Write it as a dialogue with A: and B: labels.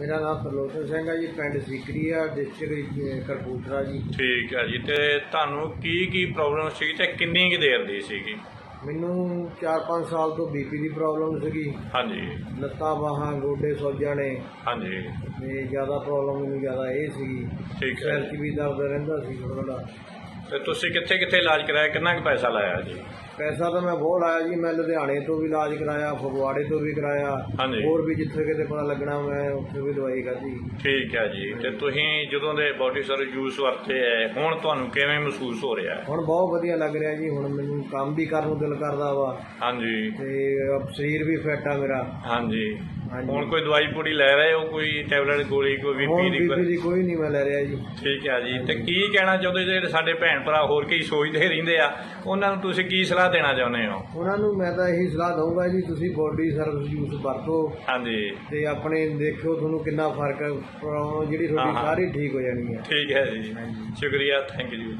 A: ਮੇਰਾ ਨਾਮ ਤਰਲੋਚਨ ਸਿੰਘ ਹੈ ਜੀ ਪਿੰਡ ਸੀਕਰੀ ਆ ਡਿਸਟ੍ਰਿਕਟ ਕਰਪੂਟਰਾ ਜੀ।
B: ਠੀਕ ਹੈ ਜੀ ਤੇ ਤੁਹਾਨੂੰ ਕੀ ਕੀ ਪ੍ਰੋਬਲਮ ਸੀ ਤੇ ਕਿੰਨੀ ਕੁ ਦੇਰ ਦੀ ਸੀਗੀ?
A: ਮੈਨੂੰ 4-5 ਸਾਲ ਤੋਂ ਬੀਪੀ ਦੀ ਪ੍ਰੋਬਲਮ ਸੀਗੀ।
B: ਹਾਂਜੀ।
A: ਲੱਤਾਂ ਬਾਹਾਂ ਗੋਡੇ ਸੁੱਜ ਜਾਣੇ।
B: ਹਾਂਜੀ।
A: ਤੇ ਜ਼ਿਆਦਾ ਪ੍ਰੋਬਲਮ ਮੈਨੂੰ ਜ਼ਿਆਦਾ ਇਹ ਸੀਗੀ।
B: ਠੀਕ ਹੈ
A: ਸਿਰ 'ਚ ਵੀ ਦਰਦ ਰਹਿੰਦਾ ਸੀ ਥੋੜ੍ਹਾ
B: ਤੇ ਤੁਸੀਂ ਕਿੱਥੇ ਕਿੱਥੇ ਇਲਾਜ ਕਰਾਇਆ? ਕਿੰਨਾ ਕੁ ਪੈਸਾ ਲਾਇਆ ਜੀ?
A: ਪੈਸਾ ਤਾਂ ਮੈਂ ਬਹੁਤ ਲਾਇਆ ਜੀ। ਮੈਂ ਲੁਧਿਆਣੇ ਤੋਂ ਵੀ ਇਲਾਜ ਕਰਾਇਆ ਫਗਵਾੜੇ ਤੋਂ ਵੀ ਕਰਾਇਆ।
B: ਹਾਂਜੀ।
A: ਹੋਰ ਵੀ ਜਿੱਥੇ ਕਿਤੇ ਪਤਾ ਲੱਗਣਾ ਮੈਂ ਉੱਥੇ ਵੀ ਦਵਾਈ ਖਾਧੀ।
B: ਠੀਕ ਹੈ ਜੀ। ਤੇ ਤੁਸੀਂ ਜਦੋਂ ਦੇ ਬਾਡੀ ਸਰ ਜੂਸ ਵਰਤੇ ਹੈ ਹੁਣ ਤੁਹਾਨੂੰ ਕਿਵੇਂ ਮਹਿਸੂਸ ਹੋ ਰਿਹਾ? ਹੈ
A: ਹੁਣ ਬਹੁਤ ਵਧੀਆ ਲੱਗ ਰਿਹਾ ਜੀ। ਹੁਣ ਮੈਨੂੰ ਕੰਮ ਵੀ ਕਰਨ ਨੂੰ ਦਿਲ ਕਰਦਾ ਵਾ।
B: ਹਾਂਜੀ।
A: ਤੇ ਅਹ ਸਰੀਰ ਵੀ ਫਿੱਟ ਆ ਮੇਰਾ।
B: ਹਾਂਜੀ। ਹੁਣ ਕੋਈ ਦਵਾਈ ਪੂਰੀ ਲੈ ਰਹੇ ਹੋ? ਕੋਈ ਟੈਬਲੇਟ ਗੋਲੀ ਕੋਈ ਬੀਪੀ ਦੀ
A: ਬੀਪੀ
B: ਕੋਈ-
A: ਦੀ ਕੋਈ ਨਹੀਂ ਮੈਂ ਲੈ ਰਿਹਾ ਜੀ।
B: ਠੀਕ ਹੈ ਜੀ। ਤੇ ਕੀ ਕਹਿਣਾ ਚਾਹੁੰਦੇ ਜਿਹੜੇ ਸਾਡੇ ਭੈਣ ਭਰਾ ਹੋਰ ਕਈ ਸੋਚਦੇ ਰਹਿੰਦੇ ਆ? ਉਹਨਾਂ ਨੂੰ ਤੁਸੀਂ ਕੀ ਸਲਾਹ ਦੇਣਾ ਚਾਹੁੰਦੇ ਹੋ?
A: ਉਹਨਾਂ ਨੂੰ ਮੈਂ ਤਾਂ ਇਹੀ ਸਲਾਹ ਦਊਂਗਾ ਜੀ ਤੁਸੀਂ ਬੋਡੀ ਸਰਵਿਸ ਯੂਜ਼ ਵਰਤੋ।
B: ਹਾਂਜੀ।
A: ਤੇ ਆਪਣੇ ਦੇਖਿਓ ਤੁਹਾਨੂੰ ਕਿੰਨਾ ਫ਼ਰਕ ਹੈ ਪ੍ਰੋਬਲਮ ਜਿਹੜੀ ਤੁਹਾਡੀ
B: ਹਾਂ।
A: ਸਾਰੀ ਠੀਕ ਹੋ ਜਾਣੀ ਹੈ
B: ਠੀਕ ਹੈ ਜੀ। ਸ਼ੁਕਰੀਆ। Thank you